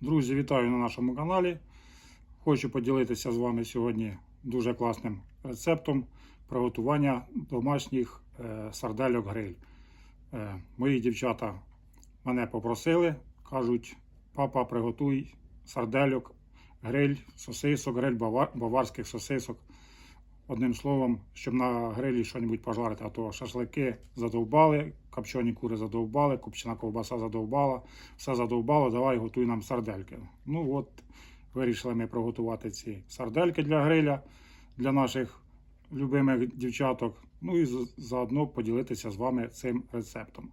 Друзі, вітаю на нашому каналі. Хочу поділитися з вами сьогодні дуже класним рецептом приготування домашніх е, сардельок гриль. Е, мої дівчата мене попросили, кажуть, папа, приготуй сардельок, гриль, сосисок, гриль бавар, баварських сосисок. Одним словом, щоб на грилі щось пожарити, а то шашлики задовбали, копчені кури задовбали, копчена ковбаса задовбала, все задовбало, давай готуй нам сардельки. Ну от, вирішили ми приготувати ці сардельки для гриля, для наших любимих дівчаток. Ну і заодно поділитися з вами цим рецептом.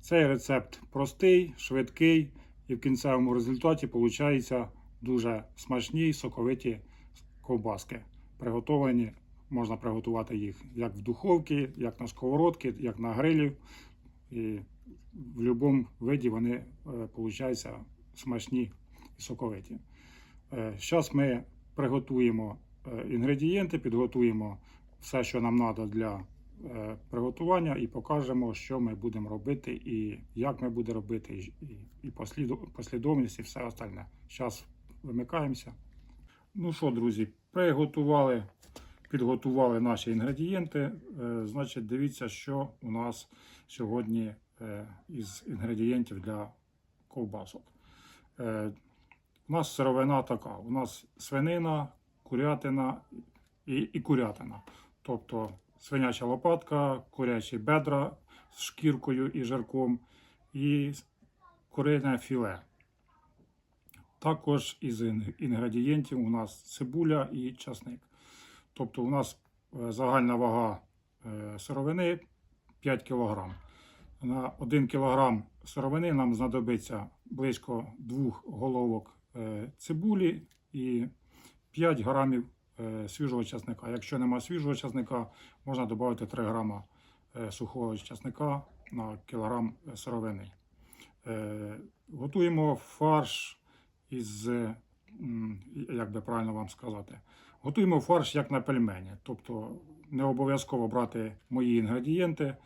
Цей рецепт простий, швидкий і в кінцевому результаті виходить дуже смачні, соковиті ковбаски. Приготовані, можна приготувати їх як в духовці, як на сковородці, як на грилі. І в будь-якому виді вони виходять смачні і соковиті. Зараз ми приготуємо е, інгредієнти, підготуємо все, що нам треба для е, приготування, і покажемо, що ми будемо робити, і як ми будемо робити, і, послідовність, і все остальне. Зараз вимикаємося. Ну що, друзі, приготували, підготували наші інгредієнти. Е, Значить, дивіться, що у нас сьогодні е, із інгредієнтів для ковбасок. Е, У нас сировина така: у нас свинина, курятина і, і курятина. Тобто свиняча лопатка, курячі бедра з шкіркою і жирком, і курине філе. Також із інгредієнтів у нас цибуля і часник. Тобто у нас е, загальна вага е, сировини 5 кг. На 1 кг сировини нам знадобиться близько 2 головок е, цибулі і 5 грамів свіжого часника. Якщо нема свіжого часника, можна додати 3 грама сухого часника на кілограм сировини. Готуємо фарш із, як би правильно вам сказати, готуємо фарш як на пельмені. Тобто не обов'язково брати мої інгредієнти.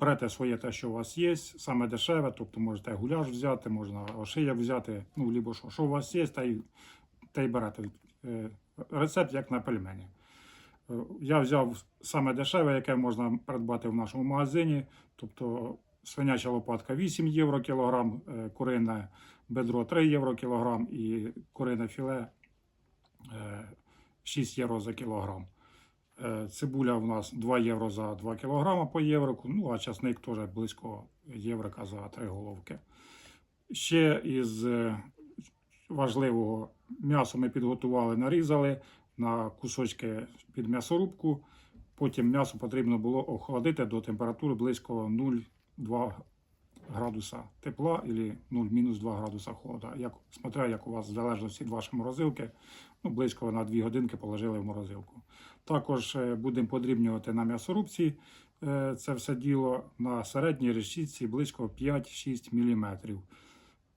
Берете своє те, що у вас є, саме дешеве, тобто можете гуляш взяти, можна ошияк взяти, ну, либо що, що у вас є, та й, та й берете. Е, Рецепт як на пельмені. Е, Я взяв саме дешеве, яке можна придбати в нашому магазині. Тобто свиняча лопатка 8 євро кілограм, е, курине бедро 3 євро кілограм і курине філе е, 6 євро за кілограм. Е, Цибуля у нас 2 євро за 2 кілограма по єврику, ну а часник теж близько єврика за 3 головки. Ще із е, важливого м'ясо ми підготували, нарізали на кусочки під м'ясорубку. Потім м'ясо потрібно було охолодити до температури близько 0,2 градуса тепла або 0-2 градуса холода. Як, смотря як у вас в залежності від вашої морозилки, ну, близько на 2 годинки положили в морозилку. Також е, будемо подрібнювати на м'ясорубці е, це все діло на середній решітці близько 5-6 мм.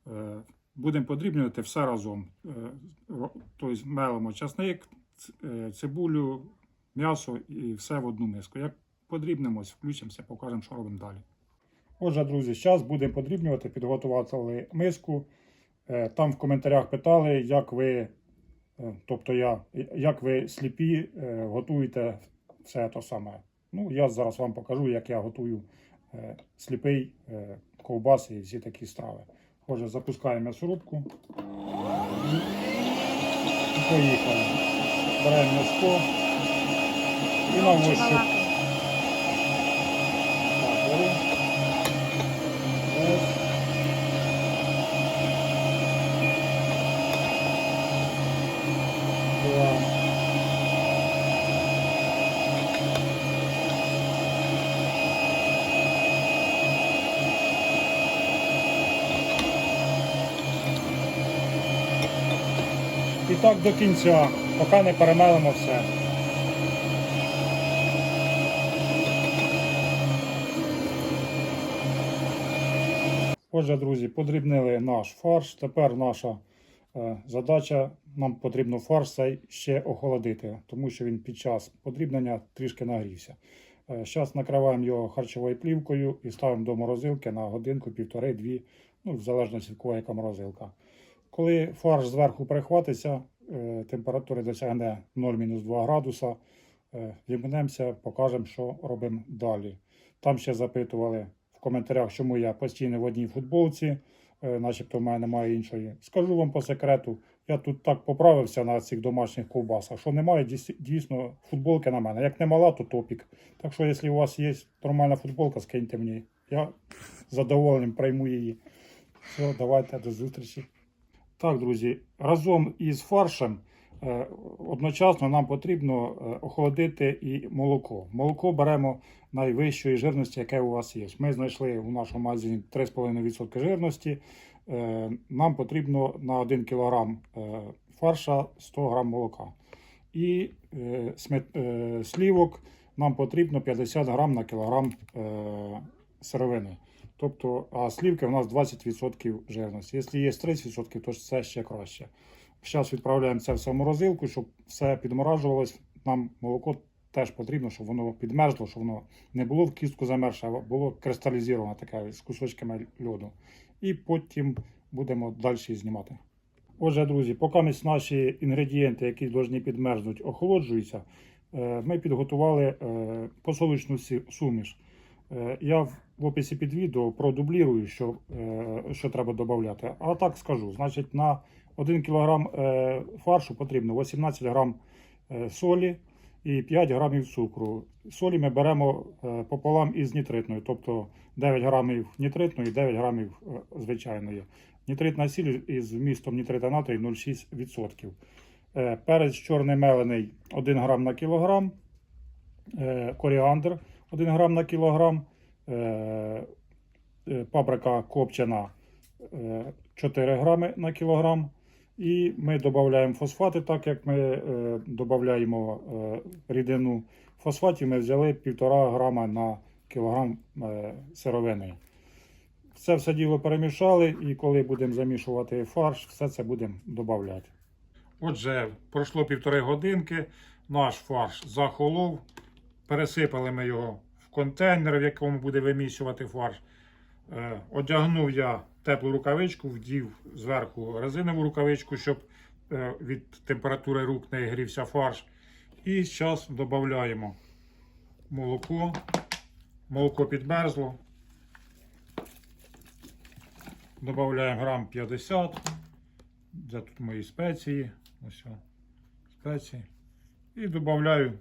Е, Будемо подрібнювати все разом. Тобто мелимо часник, цибулю, м'ясо і все в одну миску. Як подрібнимось, включимося, покажемо, що робимо далі. Отже, друзі, зараз будемо подрібнювати, підготувати миску. Е, Там в коментарях питали, як ви, е, тобто я, як ви сліпі е, готуєте все те саме. Ну, я зараз вам покажу, як я готую сліпий ковбаси і всі такі страви. Отже, запускаємо м'ясорубку. Поїхали. Беремо м'яско і на ощуп. Так, беру. Раз. Два. І так до кінця, поки не перемелимо все. Отже, друзі, подрібнили наш фарш. Тепер наша е, задача, нам потрібно фарш цей ще охолодити, тому що він під час подрібнення трішки нагрівся. Зараз накриваємо його харчовою плівкою і ставимо до морозилки на годинку, півтори-дві, ну, в залежності від кого яка морозилка. Коли фарш зверху перехватиться, е, температура досягне 0-2 градуса, е, вімкнемося, покажемо, що робимо далі. Там ще запитували в коментарях, чому я постійно в одній футболці, е, начебто в мене немає іншої. Скажу вам по секрету, я тут так поправився на цих домашніх ковбасах, що немає дійсно футболки на мене. Як не мала, то топік. Так що, якщо у вас є нормальна футболка, скиньте мені. Я з задоволенням прийму її. Все, давайте до зустрічі. Так, друзі, разом із фаршем е, одночасно нам потрібно е, охолодити і молоко. Молоко беремо найвищої жирності, яке у вас є. Ми знайшли у нашому магазині 3,5% жирності. Е, Нам потрібно на 1 кг фарша 100 г молока. І слівок нам потрібно 50 г на кілограм сировини. Тобто, а слівки у нас 20% жирності. Якщо є 30%, то це ще краще. Зараз відправляємо це все в морозилку, щоб все підморажувалось. Нам молоко теж потрібно, щоб воно підмерзло, щоб воно не було в кістку замерше, а було кристалізоване таке з кусочками льоду. І потім будемо далі знімати. Отже, друзі, поки наші інгредієнти, які повинні підмерзнути, охолоджуються, е, ми підготували е, посолочну суміш. Е, Я в описі під відео продублірую, що, е, що треба додати. А так скажу. Значить, на 1 кг е, фаршу потрібно 18 г е, солі і 5 грамів цукру. Солі ми беремо пополам із нітритною, тобто 9 грамів нітритної, 9 грамів звичайної. Нітритна сіль із вмістом нітрита натрію 0,6%. Е, Перець чорний мелений 1 грам на кілограм, коріандр 1 грам на кілограм, е, е, паприка копчена е, 4 грами на кілограм. І ми додаємо фосфати, так як ми е, додаємо е, рідину фосфатів, ми взяли 1,5 грама на кілограм е, сировини. Це все діло перемішали, і коли будемо замішувати фарш, все це будемо додавати. Отже, пройшло півтори годинки, наш фарш захолов. Пересипали ми його в контейнер, в якому буде вимісювати фарш. Е, Одягнув я теплу рукавичку, вдів зверху резинову рукавичку, щоб е, від температури рук не грівся фарш. І зараз додаємо молоко. Молоко підмерзло. Додаємо грам 50. Де тут мої спеції? Ось спеції. І додаю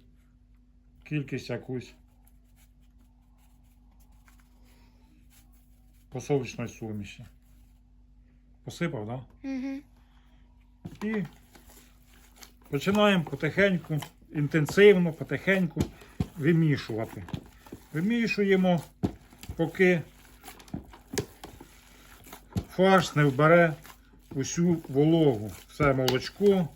кількість якусь посолочної суміші. Посипав, так? Угу. І починаємо потихеньку, інтенсивно, потихеньку вимішувати. Вимішуємо, поки фарш не вбере усю вологу, все молочко.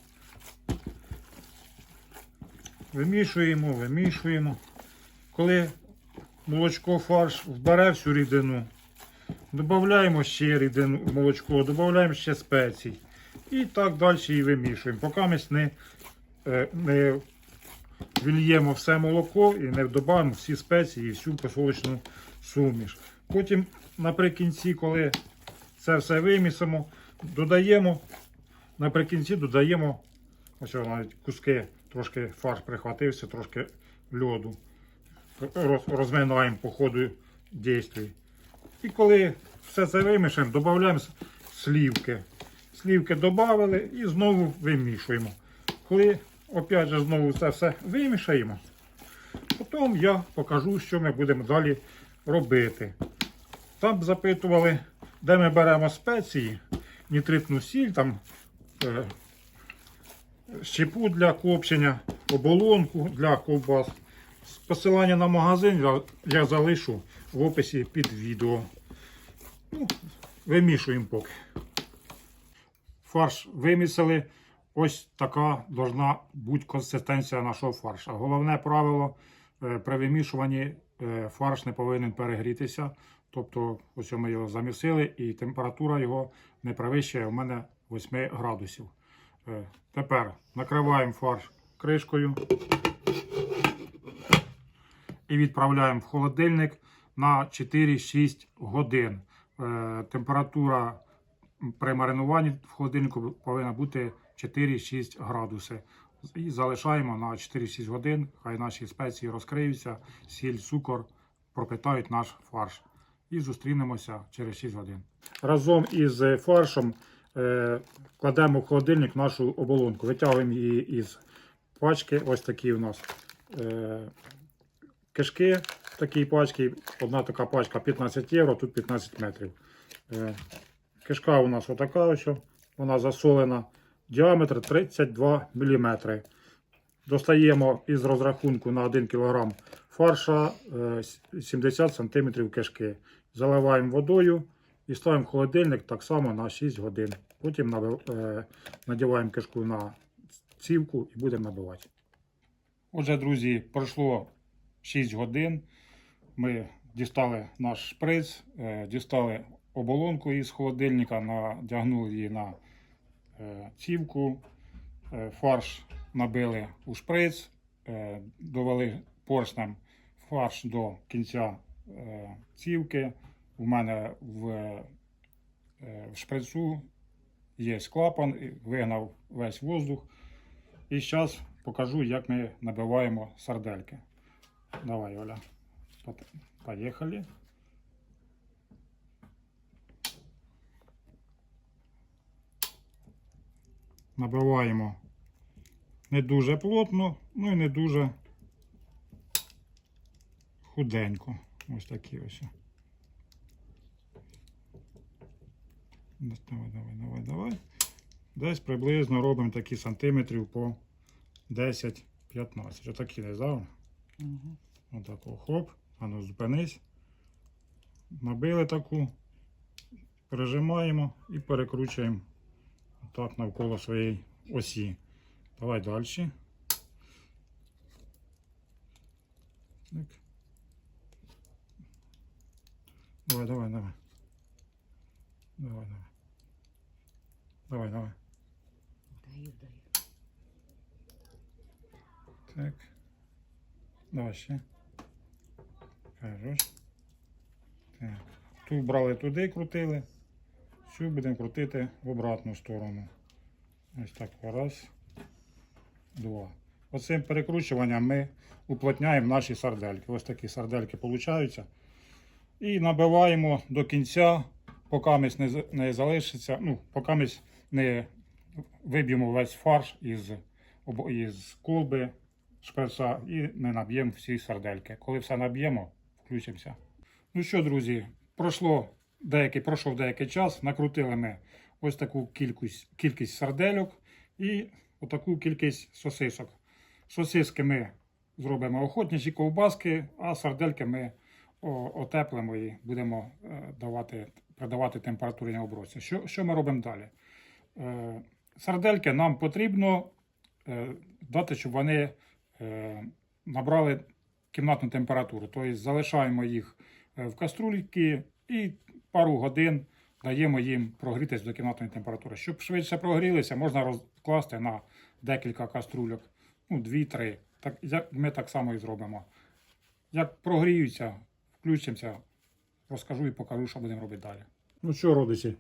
Вимішуємо, вимішуємо. Коли молочко фарш вбере всю рідину, додаємо ще рідину молочко, додаємо ще спецій. І так далі і вимішуємо. Поки ми не, е, не вільємо все молоко і не додаємо всі спеції і всю посолочну суміш. Потім наприкінці, коли це все вимісимо, додаємо, наприкінці додаємо ось навіть куски, трошки фарш прихватився, трошки льоду. Роз- Розминаємо по ходу дійствій. І коли все це вимішаємо, додаємо слівки. Слівки додали і знову вимішуємо. Коли опять же знову це все вимішаємо, потім я покажу, що ми будемо далі робити. Там запитували, де ми беремо спеції, нітритну сіль, там е, щепу для копчення, оболонку для ковбас. Посилання на магазин я, залишу в описі під відео. Ну, вимішуємо поки. Фарш вимісили. Ось така должна бути консистенція нашого фарша. Головне правило е, при вимішуванні е, фарш не повинен перегрітися. Тобто, ось ми його замісили, і температура його не перевищує у мене 8 градусів. Е, Тепер накриваємо фарш кришкою і відправляємо в холодильник на 4-6 годин. Е, Температура при маринуванні в холодильнику повинна бути 4-6 градуси. І залишаємо на 4-6 годин, хай наші спеції розкриються, сіль, цукор пропитають наш фарш. І зустрінемося через 6 годин. Разом із фаршем кладемо в холодильник нашу оболонку. Витягуємо її із пачки. Ось такі у нас е, кишки такій пачці. Одна така пачка 15 євро, тут 15 метрів. Е, кишка у нас отака ось. Вона засолена. Діаметр 32 мм. Достаємо із розрахунку на 1 кг фарша е, 70 см кишки. Заливаємо водою і ставимо холодильник так само на 6 годин. Потім е, надіваємо кишку на цівку і будемо набивати. Отже, друзі, пройшло 6 годин. Ми дістали наш шприц, е, дістали оболонку із холодильника, надягнули її на цівку, е, фарш набили у шприц, довели поршнем фарш до кінця цівки. У мене в, е, в шприцу є клапан, вигнав весь воздух. І зараз покажу, як ми набиваємо сардельки. Давай, Оля. Поїхали. Набиваємо не дуже плотно, ну і не дуже худенько. Ось такі ось. Давай, давай, давай, давай. Десь приблизно робимо такі сантиметрів по 10-15. Отакі не здав. Угу. Отако хоп. А ну зупинись. Набили таку. Прижимаємо і перекручуємо так навколо своєї осі. Давай далі. Так. Давай, давай, давай. Давай, давай. Давай, давай. Даю, даю. Так. Давай ще. Хорош. Так. Ту брали туди, крутили. Цю будемо крутити в обратну сторону. Ось так. Раз. Два. Оцим перекручуванням ми уплотняємо наші сардельки. Ось такі сардельки получаються. І набиваємо до кінця, поки мись не, не залишиться, ну, поки не виб'ємо весь фарш із, із колби шперса і не наб'ємо всі сардельки. Коли все наб'ємо, включимося. Ну що, друзі, пройшло деякий, пройшов деякий час, накрутили ми ось таку кількість, кількість сардельок і отаку кількість сосисок. Сосиски ми зробимо охотничі ковбаски, а сардельки ми отеплимо і будемо е, давати, придавати температурній обробці. Що, що ми робимо далі? Е, сардельки нам потрібно е, дати, щоб вони е, набрали кімнатну температуру. Тобто залишаємо їх е, в каструльки і пару годин даємо їм прогрітися до кімнатної температури. Щоб швидше прогрілися, можна розкласти на декілька каструльок, ну, 2-3. Так, ми так само і зробимо. Як прогріються, включимося, розкажу і покажу, що будемо робити далі. Ну що, родичі,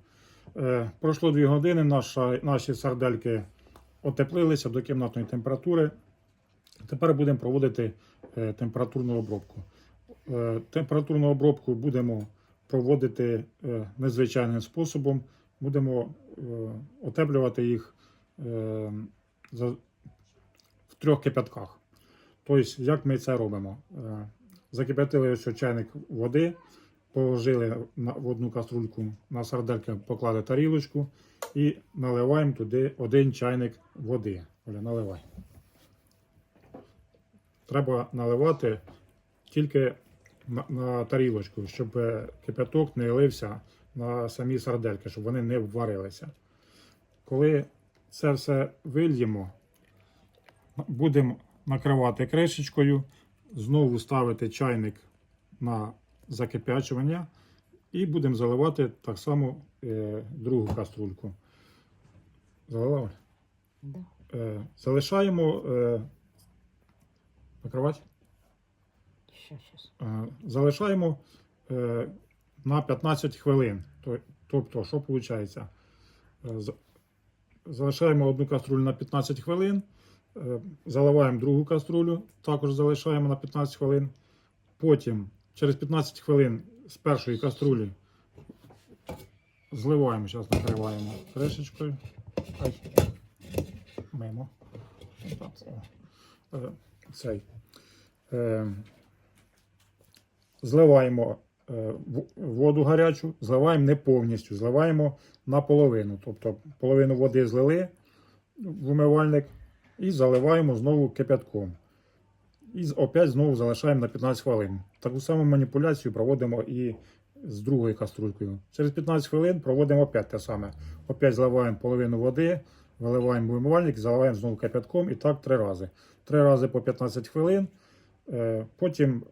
е, пройшло 2 години, наша, наші сардельки отеплилися до кімнатної температури. Тепер будемо проводити е, температурну обробку. Е, температурну обробку будемо проводити е, незвичайним способом. Будемо е, отеплювати їх е, за, в трьох кипятках. Тобто, як ми це робимо? Е, закипятили ось чайник води, положили в одну каструльку на сардельки, поклали тарілочку і наливаємо туди один чайник води. Оля, наливай. Треба наливати тільки на, на тарілочку, щоб кипяток не лився на самі сардельки, щоб вони не вварилися. Коли це все вильємо, будемо накривати кришечкою, знову ставити чайник на закипячування і будемо заливати так само е, другу каструльку. Заливали? Да. Е, залишаємо е, накривати. Щас. Е, залишаємо е, на 15 хвилин. Тобто, що виходить? Е, Залишаємо одну каструлю на 15 хвилин. Е, Заливаємо другу каструлю, також залишаємо на 15 хвилин. Потім через 15 хвилин з першої каструлі зливаємо, зараз накриваємо кришечкою. Ай, мимо. Е, Цей. Е, Зливаємо е, воду гарячу, зливаємо не повністю, зливаємо наполовину. Тобто половину води злили в умивальник і заливаємо знову кипятком. І опять знову залишаємо на 15 хвилин. Таку саму маніпуляцію проводимо і з другою каструлькою. Через 15 хвилин проводимо опять те саме. Опять зливаємо половину води, виливаємо в умивальник, заливаємо знову кипятком і так три рази. Три рази по 15 хвилин. Е, Потім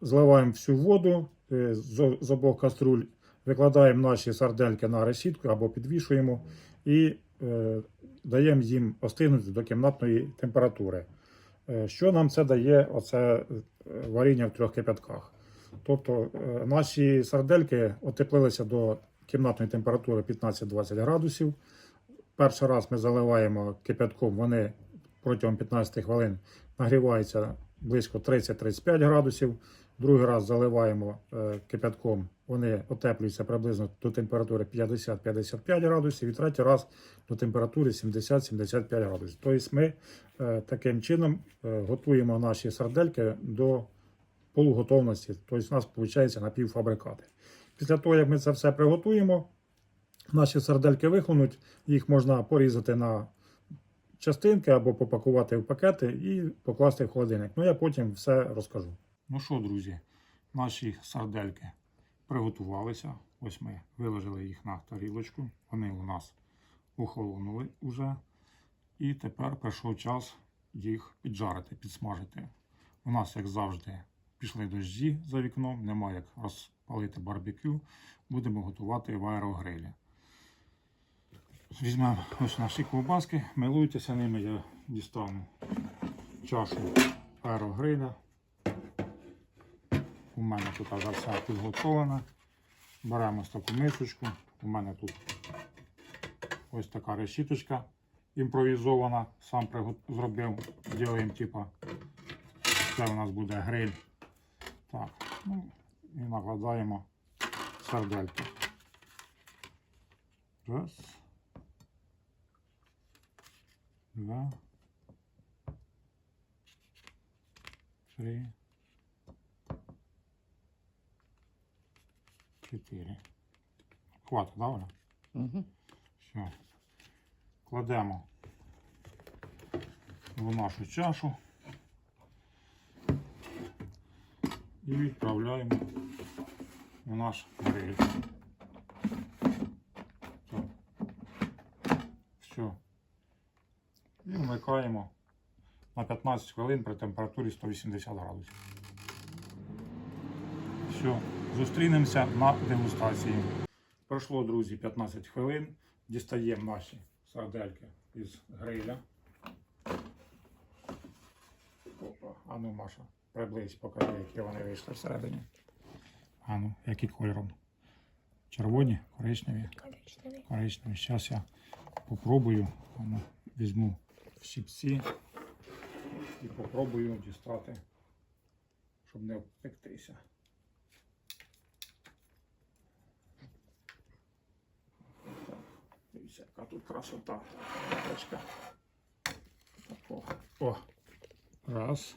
зливаємо всю воду е, з з обох каструль, викладаємо наші сардельки на решітку або підвішуємо і е, даємо їм остигнути до кімнатної температури. Е, Що нам це дає оце е, варіння в трьох кипятках? Тобто е, наші сардельки отеплилися до кімнатної температури 15-20 градусів. Перший раз ми заливаємо кипятком, вони протягом 15 хвилин нагріваються близько 30-35 градусів. Другий раз заливаємо е, кипятком, вони отеплюються приблизно до температури 50-55 градусів, і третій раз до температури 70-75 градусів. Тобто ми е, таким чином е, готуємо наші сардельки до полуготовності. Тобто у нас виходить напівфабрикати. Після того, як ми це все приготуємо, наші сардельки вихлинуть, їх можна порізати на частинки або попакувати в пакети і покласти в холодильник. Ну я потім все розкажу. Ну що, друзі, наші сардельки приготувалися. Ось ми виложили їх на тарілочку. Вони у нас охолонули уже. І тепер прийшов час їх піджарити, підсмажити. У нас, як завжди, пішли дощі за вікном, немає як розпалити барбекю. Будемо готувати в аерогрилі. Візьмемо ось наші ковбаски, милуйтеся ними, я дістану чашу аерогриля. У мене тут вже все підготовлено. Беремо таку мисочку. У мене тут ось така решіточка імпровізована. Сам зробив. Ділаємо, типа, це у нас буде гриль. Так, ну і накладаємо сардельки. Раз. Два. Три. Чотири. Хватить, да, Оля? Угу. Все. Кладемо в нашу чашу і відправляємо в наш гриль. Все. І вмикаємо на 15 хвилин при температурі 180 градусів. Все, зустрінемося на дегустації. Пройшло, друзі, 15 хвилин. Дістаємо наші сардельки із гриля. Опа. А ну, Маша, приблизь, покажи, які вони вийшли всередині. А ну, які кольором? Червоні, коричневі, Коричневий. коричневі. Зараз я попробую. А ну, візьму щипці і попробую дістати, щоб не обпектися. Дивіться, яка тут красота. Бачка. О, о. Раз.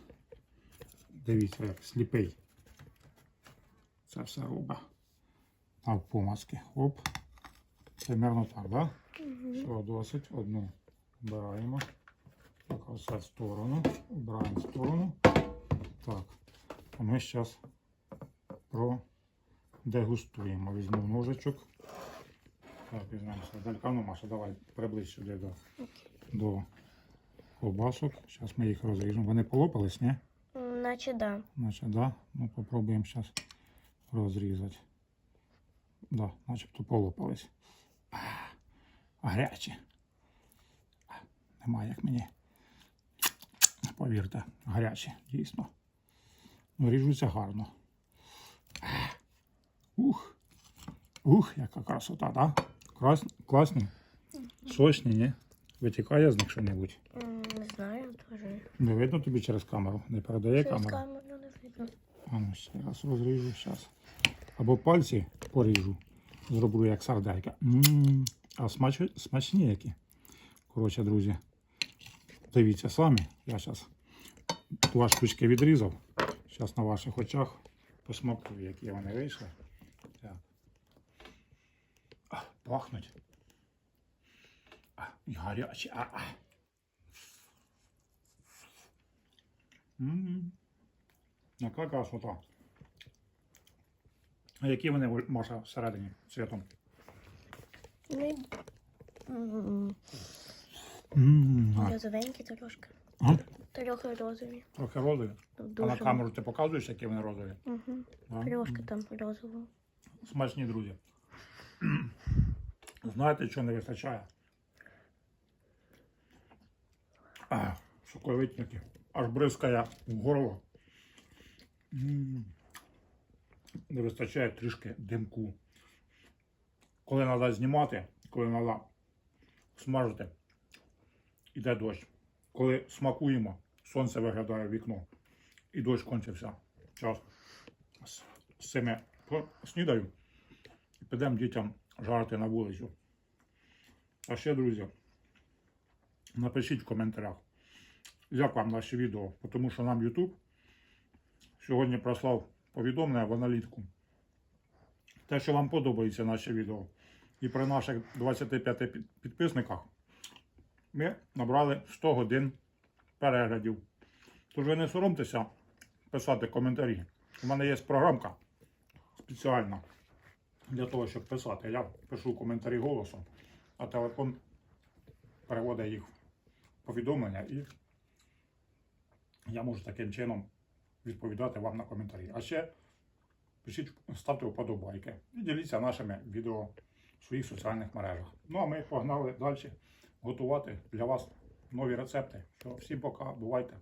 Дивіться, як сліпий. Це все робить. А в помазки. Оп. Примерно так, да? Все, досить. Одну вбираємо. Так, все в сторону. Вбираємо в сторону. Так. А ми зараз продегустуємо. Візьму ножичок. Так, візьмемо сарделька. Ну, Маша, давай приблизь сюди до, до ковбасок. Зараз ми їх розріжемо. Вони полопались, ні? Наче да. Значить, да. Ну, попробуємо зараз розрізати. Да, начебто полопались. А, гарячі. А, Немає як мені. Повірте, гарячі, дійсно. Ну, ріжуться гарно. Ух. Ух, яка красота, да? Крас... Класні. Сочні, ні? Витікає з них що-небудь. Не знаю, теж. Не видно тобі через камеру? Не передає Через камера? камеру не видно. А ну ще раз розріжу зараз. Або пальці поріжу. Зроблю як сарделька. А смач... смачні які. Коротше, друзі. Дивіться самі. Я зараз два штучки відрізав. Зараз на ваших очах посмакую, які вони вийшли. Так. А, пахнуть. А, і гарячі. А, а. М. Яка красота. А які вони Маша всередині цвітом? Ну, і- м, М, Розовенькі трошки. Трохи розові. Трохи розові. Ну, А на камеру ти показуєш, які вони розові? Угу. Трошки там розового. Смачні друзі. Знаєте, що не вистачає? А, соковитники. Аж бризкає в горло. М. Не вистачає трішки димку. Коли треба знімати, коли треба смажити, іде дощ. Коли смакуємо, сонце виглядає в вікно. І дощ кончився. Час. З цими снідаю і підемо дітям жарити на вулицю. А ще, друзі, напишіть в коментарях, як вам наші відео, тому що нам YouTube сьогодні прослав повідомлення в аналітику. Те, що вам подобається наше відео. І при наших 25 підписниках ми набрали 100 годин переглядів. Тож ви не соромтеся писати коментарі. У мене є програмка спеціальна для того, щоб писати. Я пишу коментарі голосом, а телефон переводить їх в повідомлення і я можу таким чином відповідати вам на коментарі. А ще пишіть, ставте вподобайки і діліться нашими відео в своїх соціальних мережах. Ну а ми погнали далі готувати для вас нові рецепти. Всім пока, бувайте!